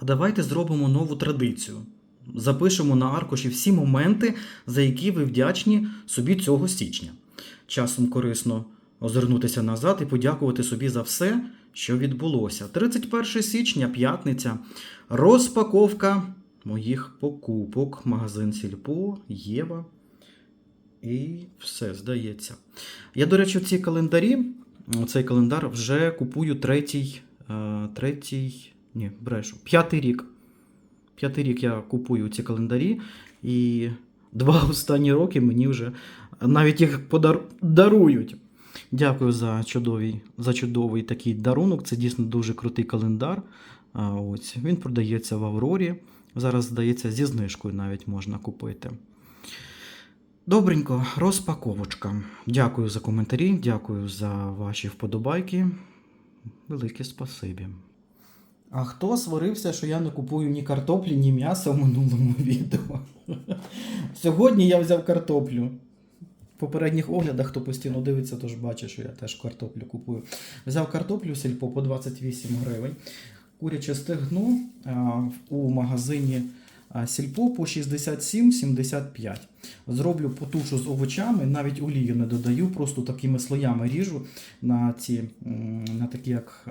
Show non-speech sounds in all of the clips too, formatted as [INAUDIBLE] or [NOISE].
А давайте зробимо нову традицію. Запишемо на аркуші всі моменти, за які ви вдячні собі цього січня. Часом корисно озирнутися назад і подякувати собі за все, що відбулося. 31 січня, п'ятниця, розпаковка моїх покупок. Магазин Сільпо, Єва. І все, здається. Я, до речі, ці календарі, цей календар вже купую третій, е, третій, ні, брешу, п'ятий рік. П'ятий рік я купую ці календарі, і два [LAUGHS] останні роки мені вже навіть їх подар... дарують. Дякую за чудовий, за чудовий такий дарунок. Це дійсно дуже крутий календар. Ось, він продається в Аврорі. Зараз, здається, зі знижкою навіть можна купити. Добренько, розпаковочка. Дякую за коментарі, дякую за ваші вподобайки. Велике спасибі. А хто сварився, що я не купую ні картоплі, ні м'яса в минулому [LAUGHS] відео? Сьогодні я взяв картоплю. В попередніх оглядах, хто постійно дивиться, тож бачить, що я теж картоплю купую. Взяв картоплю сільпо по 28 гривень. Куряче стегно у магазині сільпо по 67,75. Зроблю потушу з овочами, навіть олію не додаю, просто такими слоями ріжу на ці, на такі, як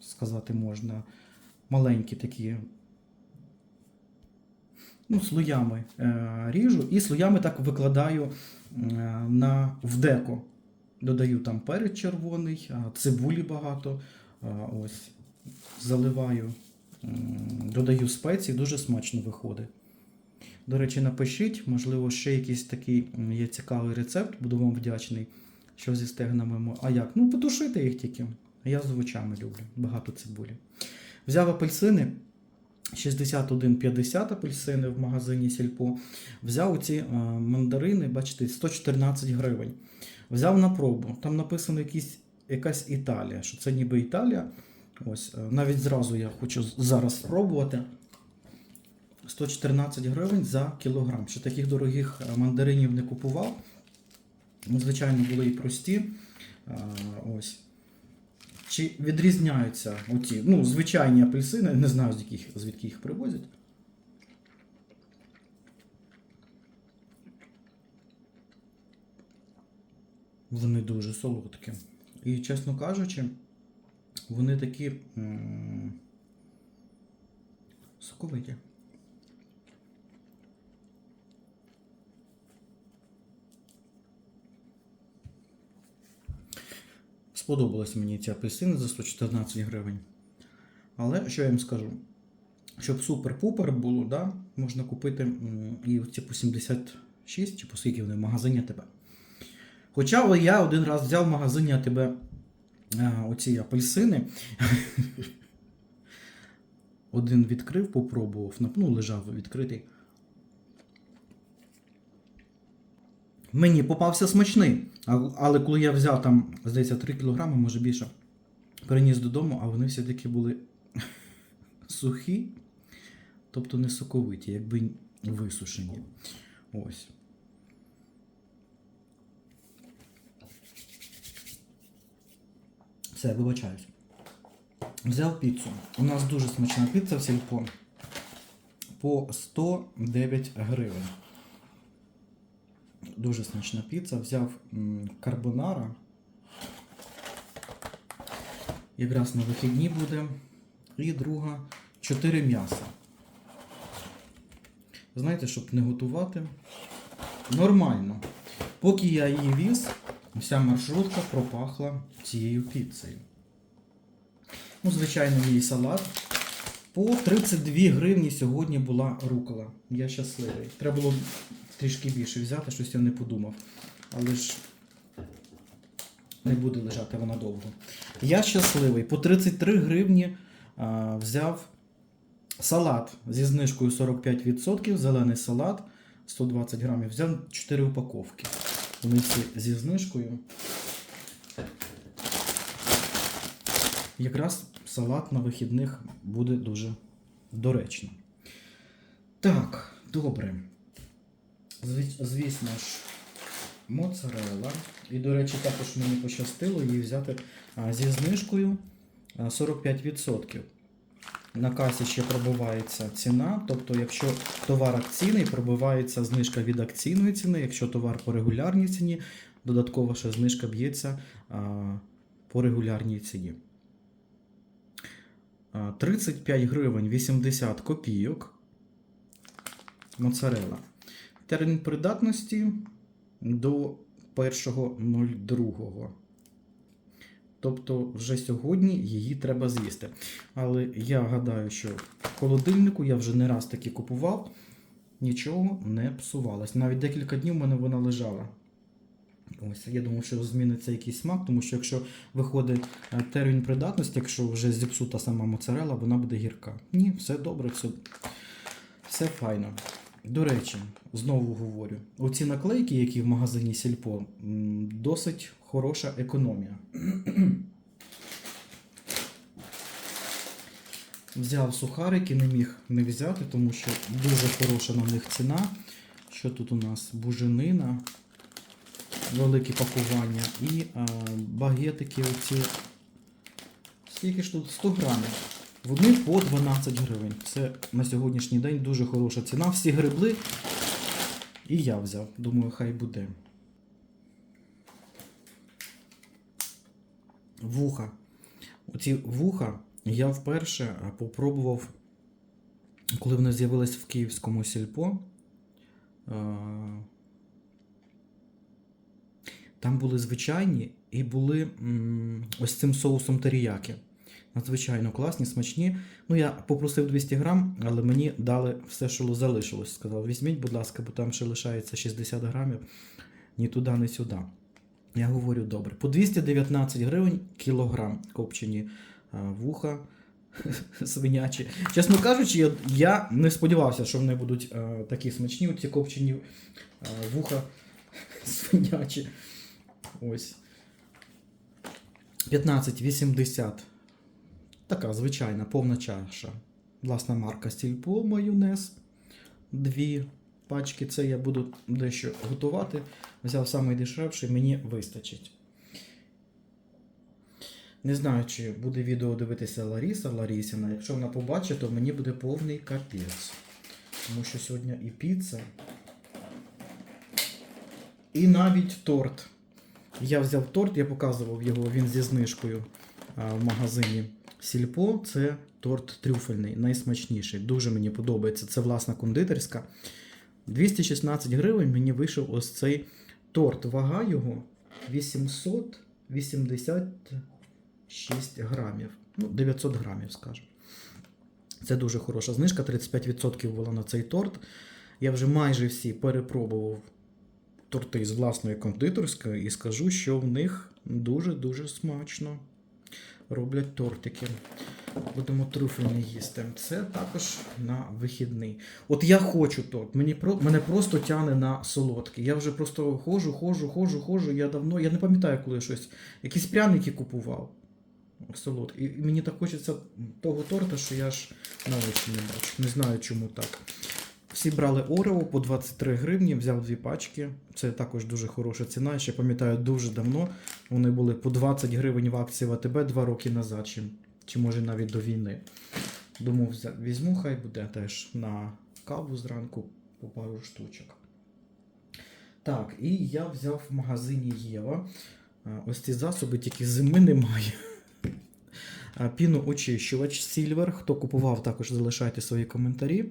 сказати можна, маленькі такі. Ну, слоями е, ріжу і слоями так викладаю е, на в деко. Додаю там перець червоний, цибулі багато. Ось, заливаю, додаю спеції, дуже смачно виходить. До речі, напишіть, можливо, ще якийсь такий є цікавий рецепт, буду вам вдячний, що зі стегнами. А як? Ну, потушити їх тільки. Я з овочами люблю, багато цибулі. Взяв апельсини 61,50 апельсини в магазині Сільпо. Взяв оці е, мандарини, бачите, 114 гривень. Взяв на пробу. Там написано якісь, якась Італія, що це ніби Італія. Ось, е, навіть зразу я хочу зараз спробувати. 114 гривень за кілограм. Ще таких дорогих е, мандаринів не купував. Звичайно, були і прості. Ось. Чи відрізняються оті, ну, звичайні апельсини, не знаю, з яких, звідки їх привозять. Вони дуже солодкі. І, чесно кажучи, вони такі м- соковиті. Сподобались мені ці апельсини за 114 гривень. Але що я їм скажу? Щоб супер-пупер було, да, можна купити і ці по 76 чи по скільки вони в магазині АТБ. Хоча я один раз взяв в магазині АТБ а, оці апельсини. [LAUGHS] Один відкрив, попробував, ну, лежав відкритий. Мені попався смачний. Але коли я взяв там, здається, 3 кілограми, може більше, переніс додому, а вони все-таки були [LAUGHS] сухі, тобто не соковиті, якби висушені. Ось. Все, вибачаюсь. Взяв піцу. У нас дуже смачна піца в сільпо. По 109 гривень. Дуже смачна піца. Взяв карбонара. Якраз на вихідні буде. І друга 4 м'яса. Знаєте, щоб не готувати. Нормально. Поки я її віз, вся маршрутка пропахла цією піцею. Ну, звичайно, мій салат. По 32 гривні сьогодні була рукола. Я щасливий. Треба було трішки більше взяти, щось я не подумав. Але ж не буде лежати вона довго. Я щасливий. По 33 гривні а, взяв салат зі знижкою 45%, зелений салат 120 грамів. Взяв 4 упаковки. Вони всі зі знижкою. Якраз салат на вихідних буде дуже доречно. Так, добре. Зві- Звісно ж, моцарелла. І, до речі, також мені пощастило її взяти зі знижкою а, 45%. на касі ще пробивається ціна. Тобто, якщо товар акційний, пробивається знижка від акційної ціни, якщо товар по регулярній ціні, додатково ще знижка б'ється по регулярній ціні. А, 35 гривень 80 копійок. Моцарела. Термін придатності до 1.02. Тобто вже сьогодні її треба з'їсти. Але я гадаю, що в холодильнику я вже не раз таки купував, нічого не псувалось. Навіть декілька днів в мене вона лежала. Ось, я думав, що зміниться якийсь смак, тому що якщо виходить е, термін придатності, якщо вже зіпсута сама моцарела, вона буде гірка. Ні, все добре, все, все файно. До речі, знову говорю: оці наклейки, які в магазині Сільпо, досить хороша економія. [CLEARS THROAT] Взяв сухарики, не міг не взяти, тому що дуже хороша на них ціна. Що тут у нас? Буженина, великі пакування і а, багетики оці. Скільки ж тут? 100 грамів. Вони по 12 гривень. Це на сьогоднішній день дуже хороша ціна. Всі грибли. І я взяв. Думаю, хай буде. Вуха. Оці вуха я вперше а, попробував, коли вони з'явились в київському сільпо. Там були звичайні і були ось цим соусом теріяки. Надзвичайно класні, смачні. Ну, я попросив 200 грам, але мені дали все, що залишилось. Сказав, візьміть, будь ласка, бо там ще лишається 60 грамів. Ні туди, ні сюди. Я говорю, добре. По 219 гривень кілограм копчені вуха [LAUGHS] свинячі. Чесно кажучи, я, не сподівався, що вони будуть такі смачні, ці копчені вуха [LAUGHS] свинячі. Ось. 15,80. Така звичайна повна чаша. Власна марка Стільпо майонез. Дві пачки. Це я буду дещо готувати. Взяв самий дешевший, мені вистачить. Не знаю, чи буде відео дивитися Ларіса Ларісіна. Якщо вона побачить, то мені буде повний капець. Тому що сьогодні і піца, і навіть торт. Я взяв торт, я показував його, він зі знижкою в магазині Сільпо. Це торт трюфельний, найсмачніший. Дуже мені подобається. Це власна кондитерська. 216 гривень мені вийшов ось цей торт. Вага його 886 грамів. Ну, 900 грамів, скажімо. Це дуже хороша знижка. 35% була на цей торт. Я вже майже всі перепробував торти з власної кондитерської і скажу, що в них дуже-дуже смачно роблять тортики. Будемо трюфельні їсти. Це також на вихідний. От я хочу торт. Мені про мене просто тягне на солодкий. Я вже просто ходжу, ходжу, ходжу, ходжу. Я давно. Я не пам'ятаю, коли щось. Якісь пряники купував. Солодкий. І мені так хочеться того торта, що я ж на очі не бачу. Не знаю, чому так. Всі брали Орео по 23 гривні, взяв дві пачки. Це також дуже хороша ціна. Ще пам'ятаю дуже давно. Вони були по 20 гривень в акції в АТБ два роки назад, чи, чи може навіть до війни. Думав, візьму, хай буде теж на каву зранку по пару штучок. Так, і я взяв в магазині Єва. Ось ці засоби, тільки зими немає. [LAUGHS] Піноочищувач Silver. Хто купував, також залишайте свої коментарі.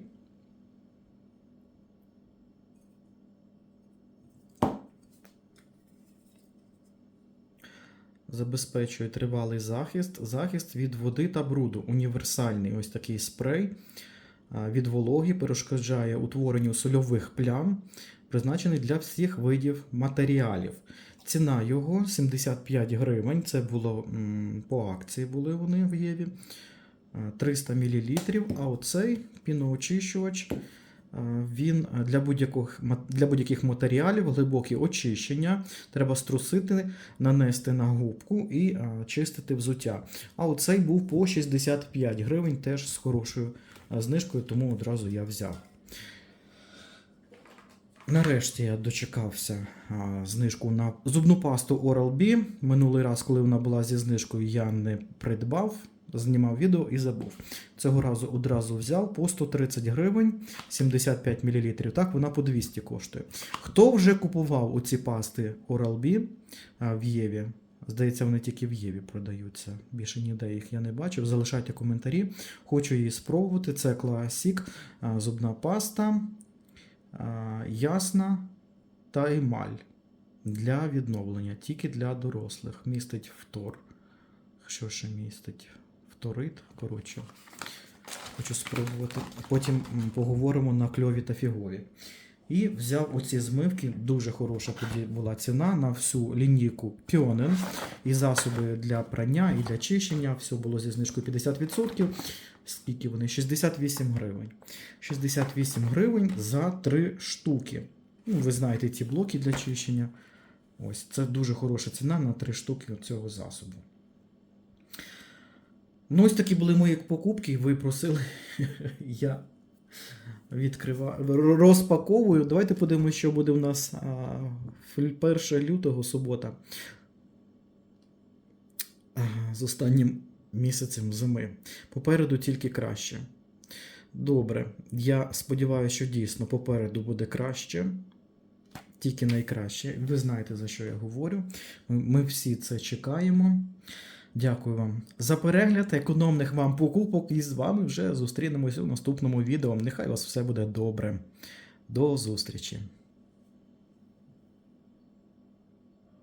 Забезпечує тривалий захист, захист від води та бруду. Універсальний ось такий спрей від вологи перешкоджає утворенню сольових плям, призначений для всіх видів матеріалів. Ціна його 75 гривень. Це було по акції були вони в Єві. 300 мл. А оцей піноочищувач. А, Він для будь-яких, для будь-яких матеріалів глибокі очищення. Треба струсити, нанести на губку і чистити взуття. А оцей був по 65 гривень, теж з хорошою знижкою, тому одразу я взяв. Нарешті я дочекався а, знижку на зубну пасту Oral-B. Минулий раз, коли вона була зі знижкою, я не придбав. Знімав відео і забув. Цього разу одразу взяв по 130 гривень 75 мл. Так, вона по 200 коштує. Хто вже купував оці пасти Oral-B в Єві? Здається, вони тільки в Єві продаються. Більше ніде їх я не бачив. Залишайте коментарі. Хочу її спробувати. Це Classic, а, зубна паста, ясна та емаль для відновлення, тільки для дорослих. Містить фтор. Що ще містить? Фторит. Коротше, хочу спробувати. Потім поговоримо на кльові та фігові. І взяв оці змивки, дуже хороша тоді була ціна на всю лінійку Піонен і засоби для прання і для чищення. Все було зі знижкою 50%. Скільки вони? 68 гривень. 68 гривень за 3 штуки. Ну, ви знаєте ці блоки для чищення. Ось це дуже хороша ціна на 3 штуки цього засобу. Ну, ось такі були мої покупки. Ви просили. [LAUGHS] Я відкриваю, розпаковую. Давайте подивимося, що буде у нас 1 лютого, субота. З останнім місяцем зими. Попереду тільки краще. Добре, я сподіваюся, що дійсно попереду буде краще. Тільки найкраще. Ви знаєте, за що я говорю. Ми, всі це чекаємо. Дякую вам за перегляд, економних вам покупок, і з вами вже зустрінемося у наступному відео. Нехай у вас все буде добре. До зустрічі!